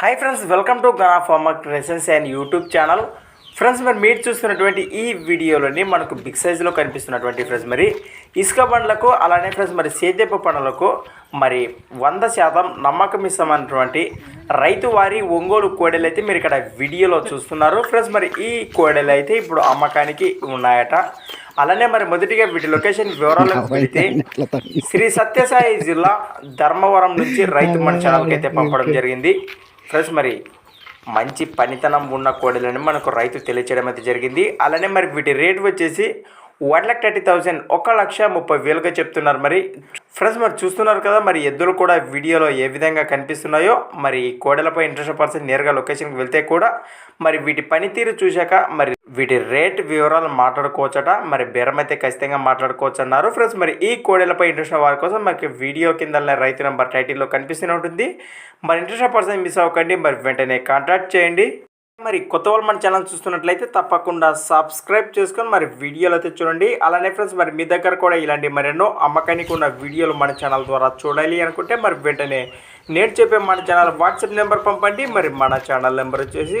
Hi friends welcome to Gana farmer creations and YouTube channel friends మరి మీరు చూస్తున్నటువంటి ఈ వీడియోలోని మనకు బిగ్ సైజులో కనిపిస్తున్నటువంటి ఫ్రెండ్స్ మరి ఇసుక బండ్లకు అలానే ఫ్రెండ్స్ మరి సేద్యపు పనులకు మరి వంద శాతం నమ్మకం ఇస్తామన్నటువంటి రైతు వారి ఒంగోలు కోడెలు అయితే మీరు ఇక్కడ వీడియోలో చూస్తున్నారు. ఫ్రెండ్స్ మరి ఈ కోడెలు అయితే ఇప్పుడు అమ్మకానికి ఉన్నాయట. అలానే మరి మొదటిగా వీటి లొకేషన్ వివరాలకు వెళితే శ్రీ సత్యసాయి జిల్లా ధర్మవరం నుంచి రైతు మన ఛానల్కి అయితే పంపడం జరిగింది. ఫ్రెండ్స్ మరి మంచి పనితనం ఉన్న కోడలని మనకు రైతు తెలియచేయడం అయితే జరిగింది. అలానే మరి వీటి రేట్ వచ్చేసి వన్ లాక్ థర్టీ థౌసండ్ ఒక లక్ష ముప్పై వేలుగా చెప్తున్నారు మరి. ఫ్రెండ్స్ మరి చూస్తున్నారు కదా మరి ఎద్దులు కూడా వీడియోలో ఏ విధంగా కనిపిస్తున్నాయో మరి కోడలపై ఇంట్రెస్ట్ పర్సన్ నేరుగా లొకేషన్కి వెళ్తే కూడా మరి వీటి పనితీరు చూశాక మరి వీటి రేట్ వివరాలు మాట్లాడుకోవచ్చట. మరి బేరం అయితే ఖచ్చితంగా మాట్లాడుకోవచ్చు అన్నారు ఫ్రెండ్స్ మరి ఈ కోడెలపై ఇంట్రెస్ట్ ఉన్న వారి కోసం మనకి వీడియో కింద రైతు నెంబర్ టైటిల్లో కనిపిస్తూనే ఉంటుంది. మరి ఇంట్రెస్ట్ పర్సన్ మిస్ అవ్వకండి. మరి వెంటనే కాంటాక్ట్ చేయండి. మరి కొత్త వాళ్ళు మన ఛానల్ చూస్తున్నట్లయితే తప్పకుండా సబ్స్క్రైబ్ చేసుకొని మరి వీడియోలు అయితే చూడండి. అలానే ఫ్రెండ్స్ మరి మీ దగ్గర కూడా ఇలాంటి మరెన్నో అమ్మకానికి ఉన్న వీడియోలు మన ఛానల్ ద్వారా చూడాలి అనుకుంటే మరి వెంటనే నేను చెప్పే మన ఛానల్ వాట్సాప్ నెంబర్ పంపండి. మరి మన ఛానల్ నెంబర్ వచ్చేసి